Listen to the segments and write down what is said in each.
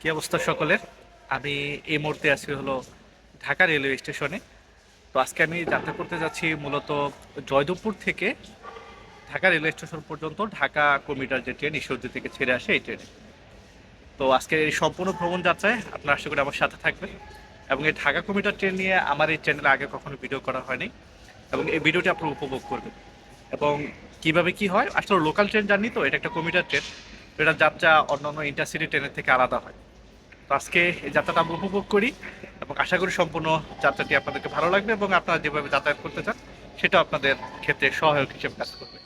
কি অবস্থা সকলের? আমি এই মুহূর্তে আছি হলো ঢাকা রেলওয়ে স্টেশনে। তো আজকে আমি যাত্রা করতে যাচ্ছি মূলত জয়দেবপুর থেকে ঢাকা রেলওয়ে স্টেশন পর্যন্ত, ঢাকা কমিটার যে ট্রেন, ঈশ্বরদী থেকে ছেড়ে আসে এই ট্রেনে। তো আজকে এই সম্পূর্ণ ভ্রমণ যাত্রায় আপনারা আশা করি আমার সাথে থাকবেন। এবং এই ঢাকা কমিটার ট্রেন নিয়ে আমার এই চ্যানেলে আগে কখনো ভিডিও করা হয়নি। এবং এই ভিডিওটি আপনারা উপভোগ করবেন। এবং কীভাবে কি হয়? আসলে লোকাল ট্রেন জানি তো, এটা একটা কমিটার ট্রেন। এটা যাত্রা অন্যান্য ইন্টারসিটি ট্রেনের থেকে আলাদা হয়। তো আজকে এই যাত্রাটা আমরা উপভোগ করি এবং আশা করি সম্পূর্ণ যাত্রাটি আপনাদেরকে ভালো লাগবে এবং আপনারা যেভাবে যাতায়াত করতে চান সেটা আপনাদের ক্ষেত্রে সহায়ক হিসেবে কাজ করবে।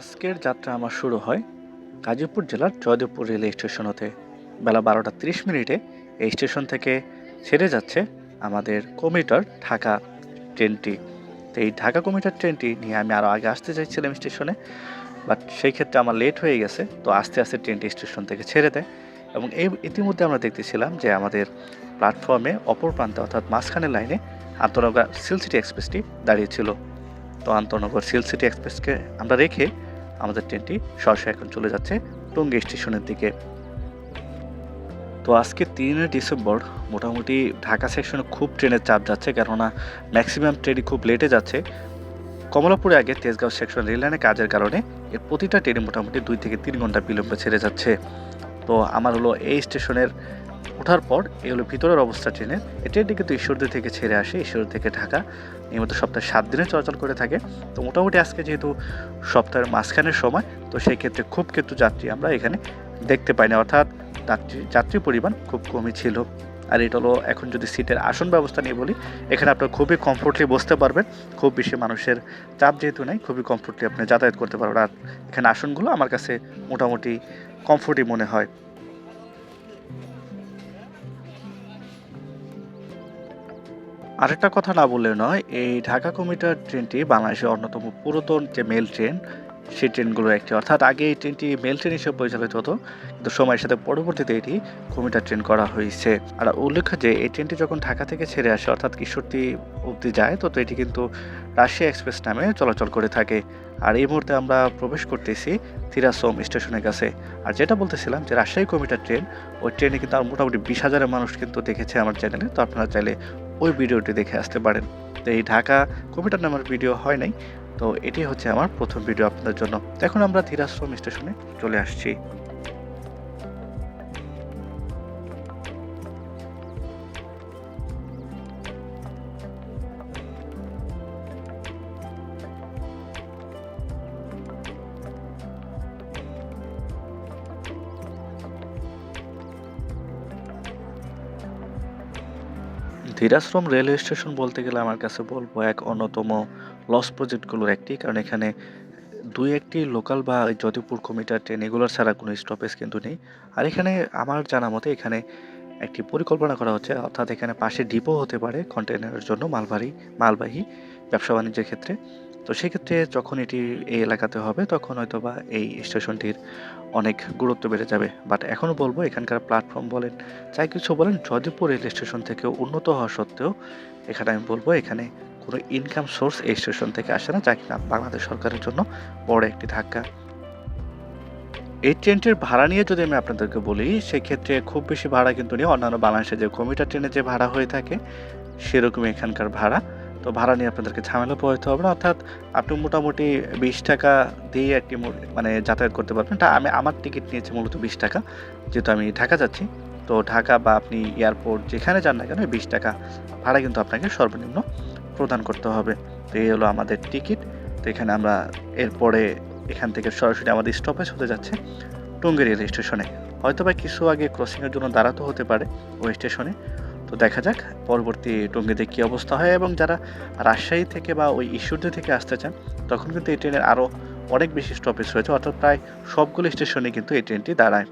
আজকের যাত্রা আমার শুরু হয় গাজীপুর জেলার জয়দেবপুর রেল স্টেশন হতে। বেলা বারোটা তিরিশ মিনিটে এই স্টেশন থেকে ছেড়ে যাচ্ছে আমাদের কমিটার ঢাকা ট্রেনটি। তো এই ঢাকা কমিটার ট্রেনটি নিয়ে আমি আরও আগে আসতে চাইছিলাম স্টেশনে, বাট সেই ক্ষেত্রে আমার লেট হয়ে গেছে, তো আস্তে আস্তে ট্রেনটি স্টেশন থেকে ছেড়ে দেয়। এবং এই ইতিমধ্যে আমরা দেখতেছিলাম যে আমাদের প্ল্যাটফর্মে অপর প্রান্তে অর্থাৎ মাঝখানের লাইনে আন্তনগর সিল সিটি এক্সপ্রেসটি দাঁড়িয়েছিল। তো আন্তনগর সিল সিটি এক্সপ্রেসকে আমরা রেখে আমাদের ট্রেনটি সরাসরি এখন চলে যাচ্ছে টঙ্গী স্টেশনের দিকে। তো আজকে তিনে ডিসেম্বর, মোটামুটি ঢাকা সেকশনে খুব ট্রেনের চাপ যাচ্ছে কেননা ম্যাক্সিমাম ট্রেনই খুব লেটে যাচ্ছে। কমলাপুরে আগে তেজগাঁও সেকশন রেল লাইনে কাজের কারণে এর প্রতিটা ট্রেনে মোটামুটি দুই থেকে তিন ঘণ্টা বিলম্বে ছেড়ে যাচ্ছে। তো আমার হলো এই স্টেশনের ওঠার পর, এই হলো ভিতরের অবস্থা ট্রেনের। এই ট্রেনটি কিন্তু ঈশ্বরদী থেকে ছেড়ে আসে, ঈশ্বরদী থেকে ঢাকা। নিয়মিত সপ্তাহে সাত দিনে চলাচল করে থাকে। তো মোটামুটি আজকে যেহেতু সপ্তাহের মাঝখানের সময়, তো সেই ক্ষেত্রে খুব কিন্তু যাত্রী আমরা এখানে দেখতে পাই না। অর্থাৎ যাত্রী যাত্রী পরিমাণ খুব কমই ছিল। আর এটা হলো এখন যদি সিটের আসন ব্যবস্থা নিয়ে বলি, এখানে আপনার খুবই কমফোর্টলি বসতে পারবেন। খুব বেশি মানুষের চাপ যেহেতু নেই, খুবই কমফোর্টলি আপনি যাতায়াত করতে পারবেন। আর এখানে আসনগুলো আমার কাছে মোটামুটি কমফোর্টই মনে হয়। আরেকটা কথা না বললে নয়, এই ঢাকা কমিটার ট্রেনটি বাংলাদেশের অন্যতম পুরাতন যে মেল ট্রেন সেই ট্রেনগুলোর একটি। অর্থাৎ আগে এই ট্রেনটি মেল ট্রেন হিসেবে পরিচালিত হতো, কিন্তু সময়ের সাথে পরবর্তীতে এটি কমিটার ট্রেন করা হয়েছে। আর উল্লেখ্য যে, এই ট্রেনটি যখন ঢাকা থেকে ছেড়ে আসে, অর্থাৎ কিশোরটি অবধি যায়, তো এটি কিন্তু রাশিয়া এক্সপ্রেস নামে চলাচল করে থাকে। আর এই মুহূর্তে আমরা প্রবেশ করতেছি তিরাসোম স্টেশনের কাছে। আর যেটা বলতেছিলাম যে, রাজশাহী কমিটার ট্রেন, ওই ট্রেনে কিন্তু আর মোটামুটি বিশ হাজারের মানুষ কিন্তু দেখেছে আমার চ্যানেলে, তো আপনারা চাইলে ওই ভিডিওটি দেখে আসতে পারেন। তো এই ঢাকা কমিটার নামের ভিডিও হয় নাই। তো এটি হচ্ছে আমার প্রথম ভিডিও আপনাদের জন্য। এখন আমরা ধীরাশ্রম স্টেশনে চলে আসছি। ধীরাশ্রম রেলওয়ে স্টেশন বলতে গেলে আমার কাছে বলব এক অন্যতম লস প্রজেক্টগুলোর একটি, কারণ এখানে দুই একটি লোকাল বা যদুপুর কমিটার ট্রেন এগুলোর ছাড়া কোনো স্টপেজ কিন্তু নেই। আর এখানে আমার জানা মতে এখানে একটি পরিকল্পনা করা হচ্ছে, অর্থাৎ এখানে পাশে ডিপো হতে পারে কন্টেনারের জন্য মালবাহী মালবাহী ব্যবসা বাণিজ্যের ক্ষেত্রে। তো সেক্ষেত্রে যখন এটি এই এলাকাতে হবে, তখন হয়তো বা এই স্টেশনটির অনেক গুরুত্ব বেড়ে যাবে। বাট এখনও বলব, এখানকার প্ল্যাটফর্ম বলেন, চাই কিছু বলেন জয়দেবপুর রেল স্টেশন থেকে উন্নত হওয়া সত্ত্বেও, এখানে আমি বলব এখানে কোনো ইনকাম সোর্স এই স্টেশন থেকে আসে না, যা কিনা বাংলাদেশ সরকারের জন্য বড় একটি ধাক্কা। এই ট্রেনটির ভাড়া নিয়ে যদি আমি আপনাদেরকে বলি, সেক্ষেত্রে খুব বেশি ভাড়া কিন্তু নেই। অন্যান্য বাংলাদেশে যে কমিটার ট্রেনে যে ভাড়া হয়ে থাকে, সেরকমই এখানকার ভাড়া। তো ভাড়া নিয়ে আপনাদেরকে ঝামেলা পোহাইতে হবে না। অর্থাৎ আপনি মোটামুটি বিশ টাকা দিয়ে একটি মানে যাতায়াত করতে পারবেন। তা আমি, আমার টিকিট নিয়েছি মূলত বিশ টাকা। যেহেতু আমি ঢাকা যাচ্ছি, তো ঢাকা বা আপনি এয়ারপোর্ট যেখানে যান না কেন বিশ টাকা ভাড়া কিন্তু আপনাকে সর্বনিম্ন প্রদান করতে হবে। তো এই হলো আমাদের টিকিট। তো এখানে আমরা এরপরে এখান থেকে সরাসরি আমাদের স্টপেজ হতে যাচ্ছে টঙ্গী রেল স্টেশনে। হয়তো বা কিছু আগে ক্রসিংয়ের জন্য দাঁড়াতে হতে পারে ওই স্টেশনে। তো দেখা যাক পরবর্তী টঙ্গীতে কী অবস্থা হয় এবং যারা রাজশাহী থেকে বা ওই ঈশ্বরদী থেকে আসতে চান, তখন কিন্তু এই ট্রেনের আরও অনেক বেশি স্টপেজ রয়েছে। অর্থাৎ প্রায় সবগুলো স্টেশনে কিন্তু এই ট্রেনটি দাঁড়ায়।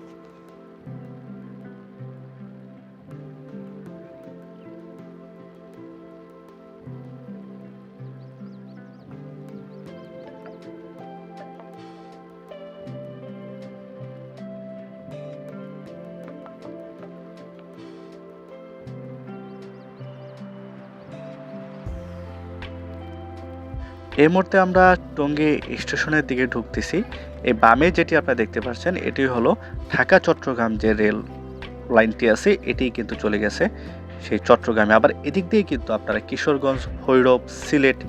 এই মুহূর্তে আমরা টঙ্গী স্টেশনের দিকে ঢুকতেছি। এই বামে যেটি আপনারা দেখতে পাচ্ছেন, এটি হলো ঢাকা চট্টগ্রাম যে রেল লাইনটি আছে, এটি কিন্তু চলে গেছে সেই চট্টগ্রামে। আবার এদিক দিয়ে কিন্তু আপনারা কিশোরগঞ্জ, ভৈরব, সিলেট,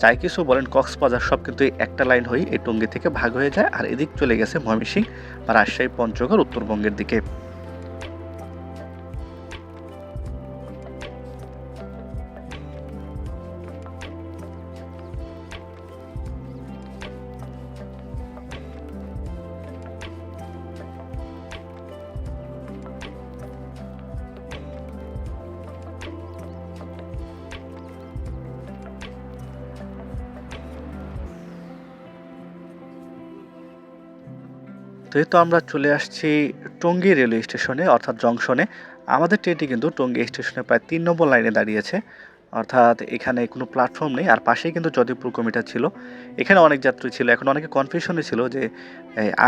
যাই কিছু বলেন, কক্সবাজার, সব কিন্তু একটা লাইন হয়ে এই টঙ্গী থেকে ভাগ হয়ে যায়। আর এদিক চলে গেছে ময়মনসিংহ বা রাজশাহী, পঞ্চগড়, উত্তরবঙ্গের দিকে। তো এই তো আমরা চলে আসছি টঙ্গী রেলওয়ে স্টেশনে, অর্থাৎ জংশনে। আমাদের ট্রেনটি কিন্তু টঙ্গী স্টেশনে প্রায় তিন নম্বর লাইনে দাঁড়িয়েছে। অর্থাৎ এখানে কোনো প্ল্যাটফর্ম নেই। আর পাশেই কিন্তু যদিপুর কমিটার ছিল। এখানে অনেক যাত্রী ছিল। এখন অনেকে কনফিউশনে ছিল যে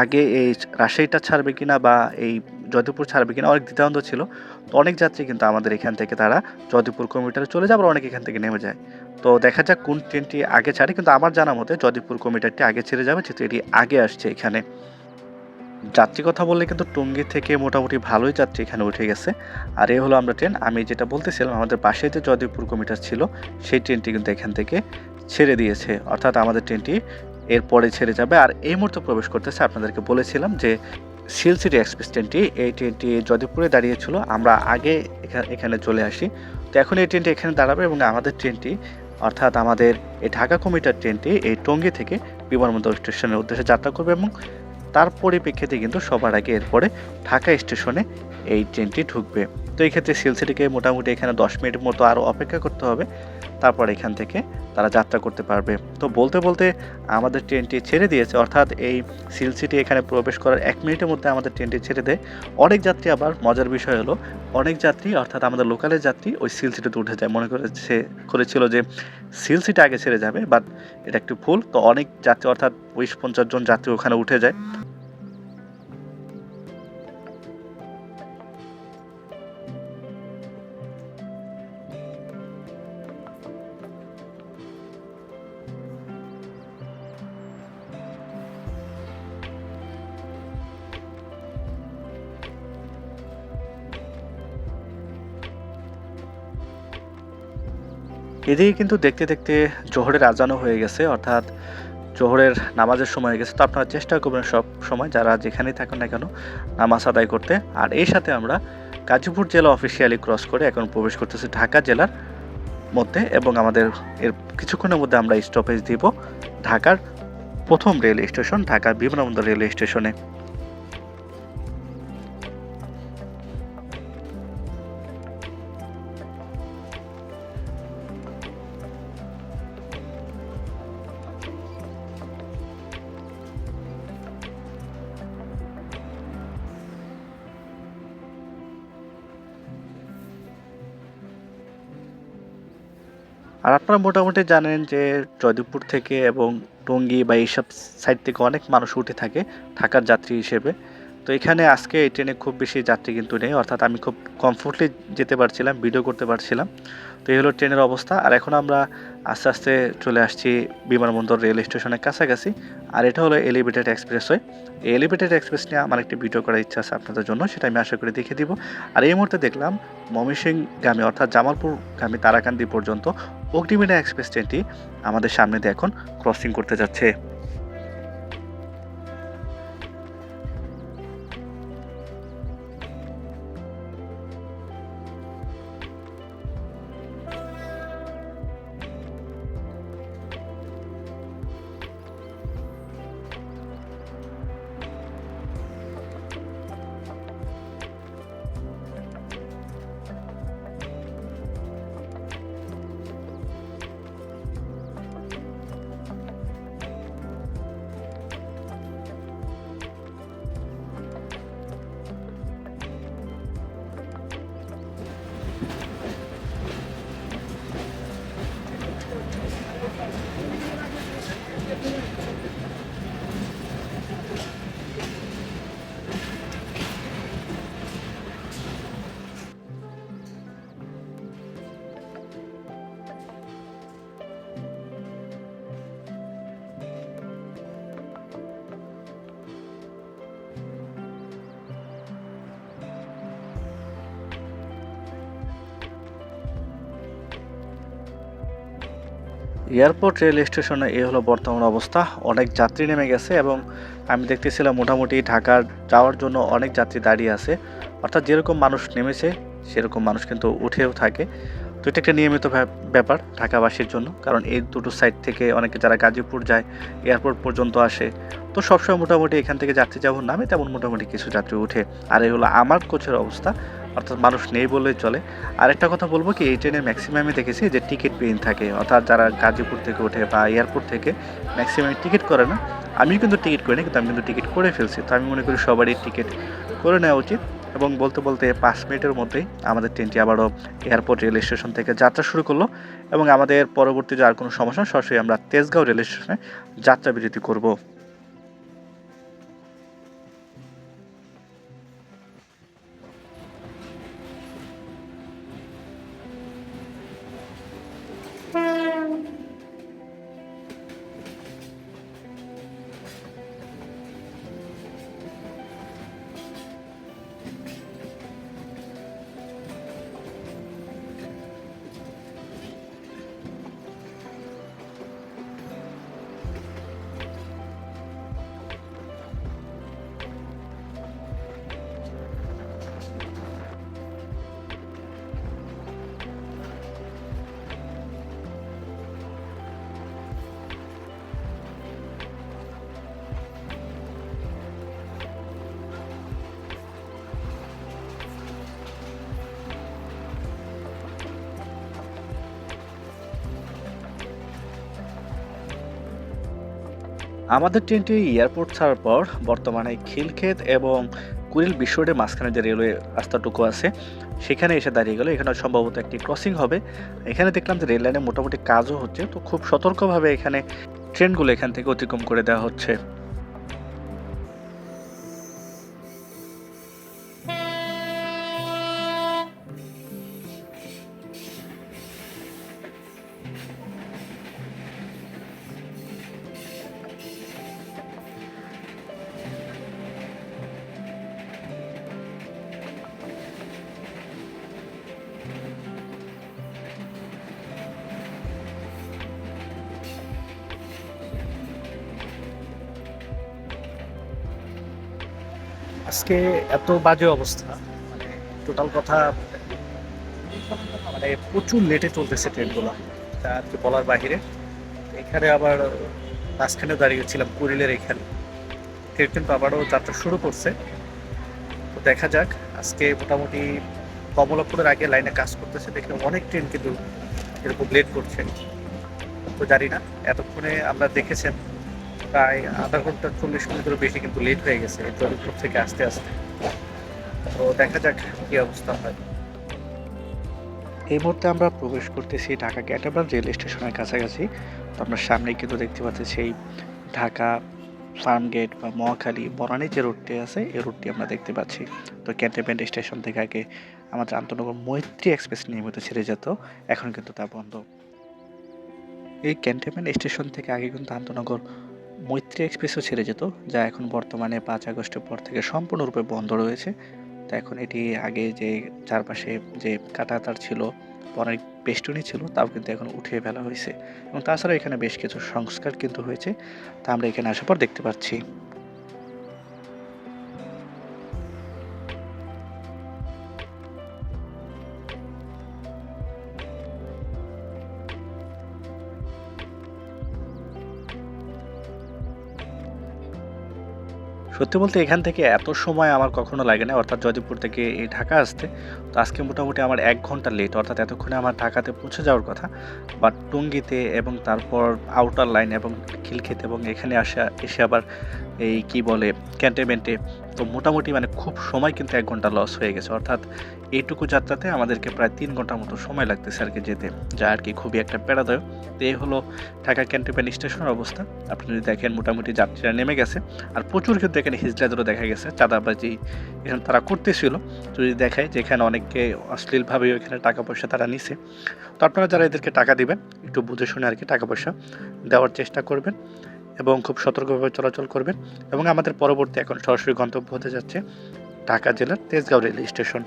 আগে এই রাজশাহীটা ছাড়বে কিনা বা এই যদিপুর ছাড়বে কিনা অনেক দ্বিধাদ্বন্দ্ব ছিল। তো অনেক যাত্রী কিন্তু আমাদের এখান থেকে তারা যদিপুর কমিটারে চলে যায়, আবার অনেক এখান থেকে নেমে যায়। তো দেখা যাক কোন ট্রেনটি আগে ছাড়ে। কিন্তু আমার জানা মতে যদিপুর কমিটারটি আগে ছেড়ে যাবে, যেহেতু এটি আগে আসছে এখানে। যাত্রী কথা বললে কিন্তু টঙ্গী থেকে মোটামুটি ভালোই যাত্রী এখানে উঠে গেছে। আর এ হলো আমরা ট্রেন। আমি যেটা বলতেছিলাম, আমাদের পাশে যে যদিপুর কমিটার ছিল, সেই ট্রেনটি কিন্তু এখান থেকে ছেড়ে দিয়েছে। অর্থাৎ আমাদের ট্রেনটি এরপরে ছেড়ে যাবে। আর এই মুহূর্তে প্রবেশ করতেছে, আপনাদেরকে বলেছিলাম যে সিলসিটি এক্সপ্রেস ট্রেনটি, এই ট্রেনটি যদিপুরে দাঁড়িয়েছিল। আমরা আগে এখা- এখানে চলে আসি। তো এখন এই ট্রেনটি এখানে দাঁড়াবে এবং আমাদের ট্রেনটি, অর্থাৎ আমাদের এই ঢাকা কমিটার ট্রেনটি এই টঙ্গী থেকে বিমানবন্দর স্টেশনের উদ্দেশ্যে যাত্রা করবে এবং তার পরিপ্রেক্ষিতে কিন্তু সবার আগে এরপরে ঢাকা স্টেশনে এই ট্রেনটি ঢুকবে। তো এই ক্ষেত্রে সিলসিটিকে মোটামুটি এখানে দশ মিনিট মতো আরও অপেক্ষা করতে হবে। তারপর এখান থেকে তারা যাত্রা করতে পারবে। তো বলতে বলতে আমাদের ট্রেনটি ছেড়ে দিয়েছে। অর্থাৎ এই সিলসিটি এখানে প্রবেশ করার এক মিনিটের মধ্যে আমাদের ট্রেনটি ছেড়ে দেয়। অনেক যাত্রী আবার মজার বিষয় হলো, অনেক যাত্রী অর্থাৎ আমাদের লোকালের যাত্রী ওই সিলসিটিতে উঠে যায়। মনে করেছে করেছিল যে সিলসিটি আগে ছেড়ে যাবে, বাট এটা একটু ভুল। তো অনেক যাত্রী অর্থাৎ বিশ পঞ্চাশ জন যাত্রী ওখানে উঠে যায়। এদিকে কিন্তু দেখতে দেখতে জোহরের আজানও হয়ে গেছে, অর্থাৎ জোহরের নামাজের সময় হয়ে গেছে। তো আপনারা চেষ্টা করবেন সব সময়, যারা যেখানেই থাকেন না কেন, নামাজ আদায় করতে। আর এই সাথে আমরা গাজীপুর জেলা অফিসিয়ালি ক্রস করে এখন প্রবেশ করতেছি ঢাকা জেলার মধ্যে এবং আমাদের এর কিছুক্ষণের মধ্যে আমরা স্টপেজ দিব ঢাকার প্রথম রেল স্টেশন ঢাকার বিমানবন্দর রেল স্টেশনে আর আপনারা মোটামুটি জানেন যে জয়দেবপুর থেকে এবং টঙ্গী বা এইসব সাইড থেকে অনেক মানুষ উঠে থাকে, থাকার যাত্রী হিসেবে। তো এখানে আজকে এই ট্রেনে খুব বেশি যাত্রী কিন্তু নেই, অর্থাৎ আমি খুব কমফোর্টলি যেতে পারছিলাম ভিডিও করতে পারছিলাম। তো এই হলো ট্রেনের অবস্থা। আর এখন আমরা আস্তে আস্তে চলে আসছি বিমানবন্দর রেল স্টেশনের কাছাকাছি। আর এটা হলো এলিভেটেড এক্সপ্রেসওয়ে এই এলিভেটেড এক্সপ্রেস নিয়ে আমার একটি ভিডিও করার ইচ্ছা আছে আপনাদের জন্য, সেটা আমি আশা করি দেখে দিব। আর এই মুহূর্তে দেখলাম ময়মনসিংহ গামী অর্থাৎ জামালপুর গামী তারাকান্দি পর্যন্ত অগ্নিবীণা এক্সপ্রেস ট্রেনটি আমাদের সামনে দিয়ে এখন ক্রসিং করতে যাচ্ছে। এয়ারপোর্ট রেল স্টেশনে এই হলো বর্তমান অবস্থা। অনেক যাত্রী নেমে গেছে এবং আমি দেখতেছিলাম মোটামুটি ঢাকার যাওয়ার জন্য অনেক যাত্রী দাঁড়িয়ে আছে। অর্থাৎ যেরকম মানুষ নেমেছে, সেরকম মানুষ কিন্তু উঠেও থাকে। তো এটা একটা নিয়মিত ব্যাপ- ব্যাপার ঢাকাবাসীর জন্য, কারণ এই দুটো সাইড থেকে অনেকে যারা গাজীপুর যায়, এয়ারপোর্ট পর্যন্ত আসে। তো সবসময় মোটামুটি এখান থেকে যাত্রী যেমন নামে, তেমন মোটামুটি কিছু যাত্রী উঠে আর এই হলো আমার কোচের অবস্থা। অর্থাৎ মানুষ নেই বললেই চলে। আর একটা কথা বলব কি, এই ট্রেনের ম্যাক্সিমামই দেখেছি যে টিকিট পেইন থাকে। অর্থাৎ যারা গাজীপুর থেকে ওঠে বা এয়ারপোর্ট থেকে ম্যাক্সিমাম টিকিট করে না, আমিও কিন্তু টিকিট করি না কিন্তু আমি কিন্তু টিকিট করে ফেলছি। তো আমি মনে করি সবারই টিকিট করে নেওয়া উচিত এবং বলতে বলতে পাঁচ মিনিটের মধ্যেই আমাদের ট্রেনটি আবারও এয়ারপোর্ট রেল স্টেশন থেকে যাত্রা শুরু করল এবং আমাদের পরবর্তী যে আর কোনো সমস্যা, সরাসরি আমরা তেজগাঁও রেল স্টেশনে যাত্রা বিরতি করব। আমাদের ট্রেনটি এয়ারপোর্ট ছাড়ার পর বর্তমানে খিলক্ষেত এবং কুড়িল বিশ্ব রোডের মাঝখানে যে রেলওয়ে রাস্তাটুকু আছে, সেখানে এসে দাঁড়িয়ে গেল এখানে সম্ভবত একটি ক্রসিং হবে। এখানে দেখলাম যে রেললাইনে মোটামুটি কাজও হচ্ছে, তো খুব সতর্কভাবে এখানে ট্রেনগুলো এখান থেকে অতিক্রম করে দেওয়া হচ্ছে। আজকে এত বাজে অবস্থা মানে টোটাল কথা মানে প্রচুর লেটে চলতেছে ট্রেনগুলো তা আর কি বলার বাহিরে। এখানে আবার মাঝখানে দাঁড়িয়েছিলাম কুড়িলের এখানে। ট্রেন কিন্তু আবারও যাত্রা শুরু করছে। তো দেখা যাক, আজকে মোটামুটি কমলাপুরের আগে লাইনে কাজ করতেছে, দেখে অনেক ট্রেন কিন্তু এরকম লেট করছে। তো জানি না, এতক্ষণে আমরা দেখেছেন প্রায় আধা ঘণ্টা চল্লিশ মিনিটেরও বেশি কিন্তু লেট হয়ে গেছে জয়পুর থেকে আসতে আসতে। তো দেখা যাক কি অবস্থা হয়। এই মুহূর্তে আমরা প্রবেশ করতেছি ঢাকা ক্যাটাবার রেল স্টেশনের কাছাকাছি। তো আমরা সামনে কিন্তু দেখতে পাচ্ছি সেই ঢাকা ফার্ম গেট বা মহাখালী বনানী যে রুটটি আছে, এই রুটটি আমরা দেখতে পাচ্ছি। তো ক্যান্টনমেন্ট স্টেশন থেকে আগে আমাদের আন্তনগর মৈত্রী এক্সপ্রেস নিয়মিত ছেড়ে যেত, এখন কিন্তু তা বন্ধ। এই ক্যান্টনমেন্ট স্টেশন থেকে আগে কিন্তু আন্তনগর মৈত্রী এক্সপ্রেসও ছেড়ে যেত, যা এখন বর্তমানে পাঁচ আগস্টের পর থেকে সম্পূর্ণরূপে বন্ধ রয়েছে। তা এখন এটি আগে যে চারপাশে যে কাটাতার ছিল অনেক বেষ্টনী ছিল, তাও কিন্তু এখন উঠিয়ে ফেলা হয়েছে। এবং তাছাড়া এখানে বেশ কিছু সংস্কার কিন্তু হয়েছে। তা আমরা এখানে আসার পর দেখতে পাচ্ছি। সত্যি বলতে এখান থেকে এত সময় আমার কখনো লাগে না, অর্থাৎ জয়দেবপুর থেকে এই ঢাকা আসতে। তো আজকে মোটামুটি আমার এক ঘণ্টা লেট অর্থাৎ এতক্ষণে আমার ঢাকাতে পৌঁছে যাওয়ার কথা। বাট টুঙ্গিতে এবং তারপর আউটার লাইন এবং খিলক্ষেত এবং এখানে আসা, এসে আবার এই কি বলে ক্যান্টনমেন্টে তো মোটামুটি মানে খুব সময় কিন্তু এক ঘণ্টা লস হয়ে গেছে। অর্থাৎ এইটুকু যাত্রাতে আমাদেরকে প্রায় তিন ঘণ্টার মতো সময় লাগতেছে আর কি যেতে, যা আর কি খুবই একটা প্যারাদায়ক তো এই হলো ঢাকা ক্যান্টনমেন্ট স্টেশনের অবস্থা। আপনি যদি দেখেন মোটামুটি যাত্রীরা নেমে গেছে, আর প্রচুর কিন্তু এখানে হিজড়াদেরও দেখা গেছে, চাঁদাবাজি এখানে তারা করতেছিল। যদি দেখায় যে এখানে অনেককে অশ্লীলভাবে এখানে টাকা পয়সা তারা নিছে, তো আপনারা যারা এদেরকে টাকা দিবেন, একটু বুঝে শুনে আর কি টাকা পয়সা দেওয়ার চেষ্টা করবেন। এবং খুব সতর্কভাবে চলাচল করবেন এবং আমাদের পরবর্তী এখন সরাসরি গন্তব্য হতে যাচ্ছে ঢাকা জেলার তেজগাঁও রেল স্টেশন।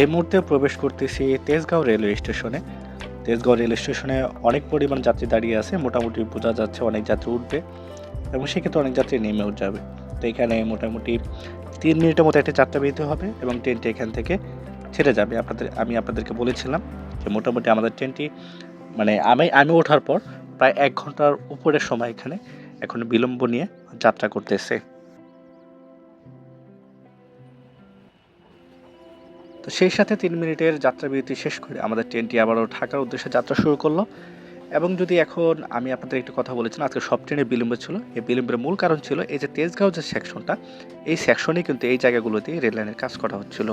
এই মুহূর্তে প্রবেশ করতেছি তেজগাঁও রেলওয়ে স্টেশনে। তেজগাঁও রেল স্টেশনে অনেক পরিমাণ যাত্রী দাঁড়িয়ে আছে, মোটামুটি বোঝা যাচ্ছে অনেক যাত্রী উঠবে এবং সেক্ষেত্রে অনেক যাত্রী নেমেও যাবে। তো এখানে মোটামুটি তিন মিনিটের মতো একটা যাত্রা বেরোতে হবে এবং ট্রেনটি এখান থেকে ছেড়ে যাবে। আপনাদের, আমি আপনাদেরকে বলেছিলাম যে মোটামুটি আমাদের ট্রেনটি মানে আমি আমি ওঠার পর প্রায় এক ঘণ্টার উপরের সময় এখানে এখন বিলম্ব নিয়ে যাত্রা করতেছে। তো সেই সাথে তিন মিনিটের যাত্রাবিরতি শেষ করে আমাদের ট্রেনটি আবারও ঢাকার উদ্দেশ্যে যাত্রা শুরু করল। এবং যদি এখন আমি আপনাদের একটু কথা বলেছিলাম আজকে সব ট্রেনে বিলম্ব ছিল। এই বিলম্বের মূল কারণ ছিল এই যে তেজগাঁও যে সেকশনটা এই সেকশনে কিন্তু এই জায়গাগুলোতে রেললাইনের কাজ করা হচ্ছিল।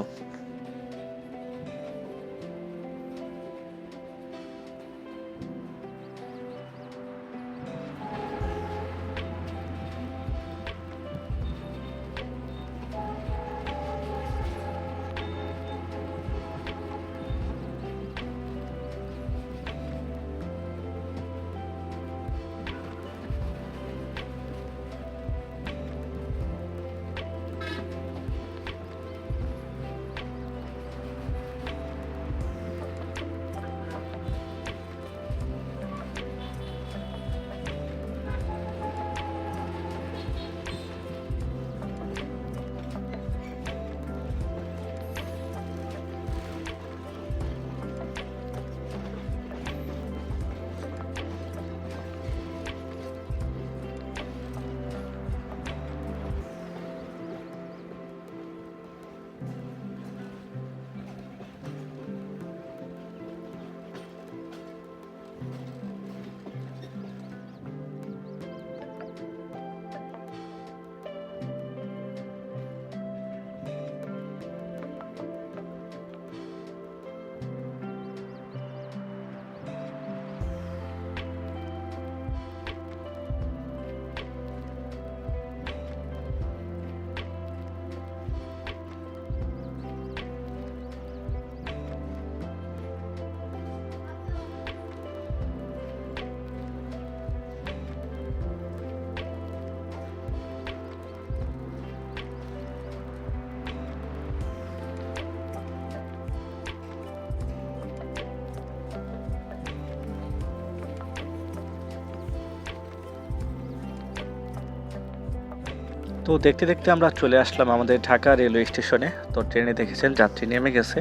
তো দেখতে দেখতে আমরা চলে আসলাম আমাদের ঢাকা রেলওয়ে স্টেশনে। তো ট্রেনে দেখেছেন, যাত্রী নেমে গেছে।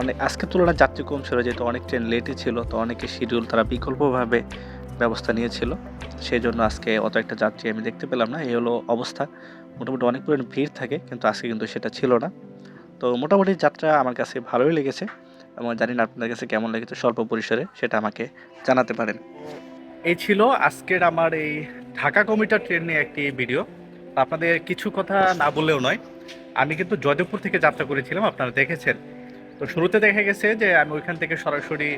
অনেক আজকের তুলনায় যাত্রী কম ছিল, যেহেতু অনেক ট্রেন লেটই ছিল, তো অনেকে শিডিউল তারা বিকল্পভাবে ব্যবস্থা নিয়েছিল। সেই জন্য আজকে অত একটা যাত্রী আমি দেখতে পেলাম না। এই হলো অবস্থা। মোটামুটি অনেক পরিমাণ ভিড় থাকে, কিন্তু আজকে কিন্তু সেটা ছিল না। তো মোটামুটি যাত্রা আমার কাছে ভালোই লেগেছে এবং জানি না আপনাদের কাছে কেমন লেগেছে স্বল্প পরিসরে, সেটা আমাকে জানাতে পারেন। এই ছিল আজকের আমার এই ঢাকা কমিটার ট্রেন নিয়ে একটি ভিডিও আপনাদের কিছু কথা না বললেও নয়। আমি কিন্তু জয়দেবপুর থেকে যাত্রা করেছিলাম, আপনারা দেখেছেন। তো শুরুতে দেখা গেছে যে আমি ওইখান থেকে সরাসরি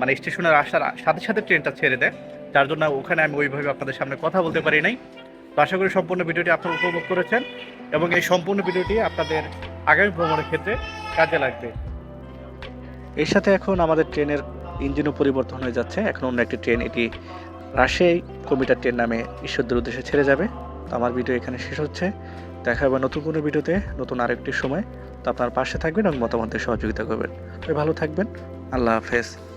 মানে স্টেশনের আসার সাথে সাথে ট্রেনটা ছেড়ে দেয়। যার জন্য ওখানে আমি ওইভাবে আপনাদের সামনে কথা বলতে পারি নাই। তো আশা করি সম্পূর্ণ ভিডিওটি আপনারা উপভোগ করেছেন এবং এই সম্পূর্ণ ভিডিওটি আপনাদের আগামী ভ্রমণের ক্ষেত্রে কাজে লাগবে। এর সাথে এখন আমাদের ট্রেনের ইঞ্জিনও পরিবর্তন হয়ে যাচ্ছে। এখন অন্য একটি ট্রেন, এটি রাজশাহী কমিটার ট্রেন নামে ঈশ্বরদের উদ্দেশ্যে ছেড়ে যাবে। তো আমার ভিডিও এখানে শেষ হচ্ছে। দেখা হবে নতুন কোনো ভিডিওতে, নতুন আরেকটি সময়। তো আপনার পাশে থাকবেন এবং মতামতের সহযোগিতা করবেন। সবাই ভালো থাকবেন। আল্লাহ হাফেজ।